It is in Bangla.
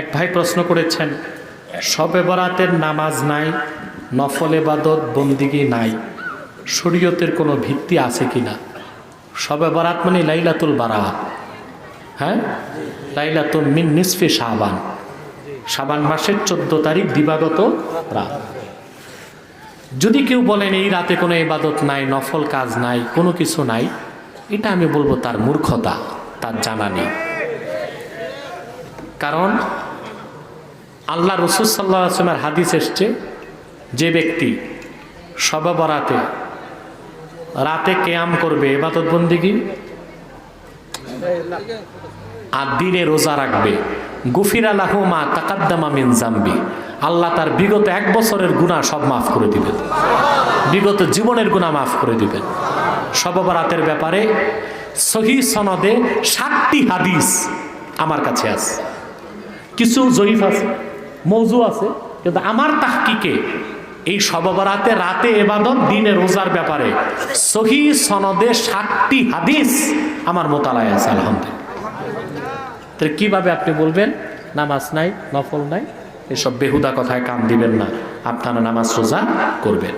এক ভাই প্রশ্ন করেছেন, শবে বরাতের নামাজ নাই, নফল এবাদত বন্দিগি নাই, শরীয়তের কোনো ভিত্তি আছে কি না শবে বরাত মানে লাইলাতুল বারাত হ্যাঁ? লাইলাতুল মিন নিসফি শাবান। শাবান মাসের চোদ্দ তারিখ দিবাগত রাত। যদি কেউ বলেন, এই রাতে কোনো ইবাদত নাই, নফল কাজ নাই, কোনো কিছু নাই, এটা আমি বলব তার মূর্খতা, তার জানা নেই। কারণ আল্লাহ রসুল সাল্লাহ আসলামের হাদিস এসছে, যে ব্যক্তি সবাবরাতে রাতে কেয়াম করবে, এবাদত বন্দিগি আর দিনে রোজা রাখবে। গুফির আলাহ মা তাকাদ্দামা মিন জাম্বি। আল্লাহ তার বিগত এক বছরের গুণা সব মাফ করে দিবেন। বিগত জীবনের গুণা মাফ করে দিবেন। সববরাতের ব্যাপারে সহি সনদে সাতটি হাদিস আমার কাছে আছে। কিছু জয়ীফ আছে, মৌজু আছে, কিন্তু আমার তাহকিকে এই সববরাতে রাতে এবাদত, দিনে রোজার ব্যাপারে সহি সনদে ষাটটি হাদিস আমার মোতালায় আছে, আলহামদুলিল্লাহ। কীভাবে আপনি বলবেন, নামাজ নাই, নফল নাই? এসব বেহুদা কথায় কান দিবেন না, আপনারা নামাজ রোজা করবেন।